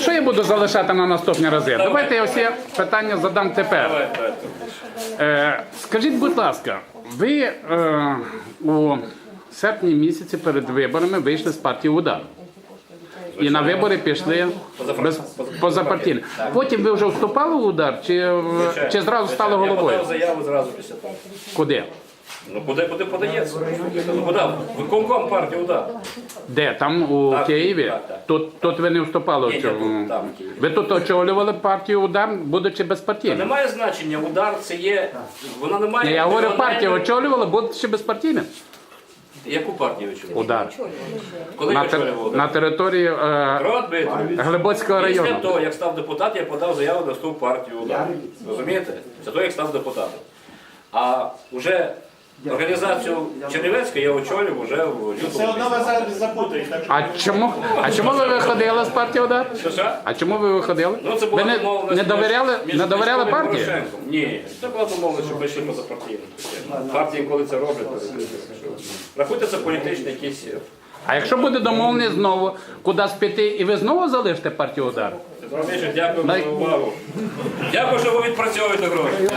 Що я буду залишати на наступні рази? Давайте я всі питання задам тепер. Е, скажіть, будь ласка, ви е, у серпні місяці перед виборами вийшли з партії удар. І на вибори пішли без позапартійно. Потім ви вже вступали в удар, чи, чи зразу стали головою? заяву зразу після того. Куди? Ну куди, куди подається? Ну, подав. Виконком партії удар. Де? Там у Так, Києві? так, так. Тут, тут ви не вступали Ні, в цьому. тут, там, в Києві. Ви тут очолювали партію удар, будучи безпартійним. Немає значення, удар це є. Вона не має. Ні, я говорю, вона партію має- очолювали, будучи безпартійним. Яку партію ви? Удар. Коли На, тер- очолювали удар? на території е, Рот Дмитрович. Глибоцького Після району. того, як став депутат, я подав заяву на вступ в партію удар. Розумієте? Це того, як став депутатом. А вже організацію Чернівецька я очолював вже в лютому. Все одно ви зараз так що- А чому, а чому ви виходили з партії удар? Що, що? А чому ви виходили? Ну, це була ви не, домовленість не довіряли, між- не між довіряли Кличком і партії? Порошенком. Ні, це була домовленість, що пішли позапартійно. Партії, коли це роблять, то рахуйте це політичний якийсь. А якщо буде домовленість знову кудись піти, і ви знову залишите партію удар? Дякую за увагу. Дякую, що ви відпрацьовуєте гроші.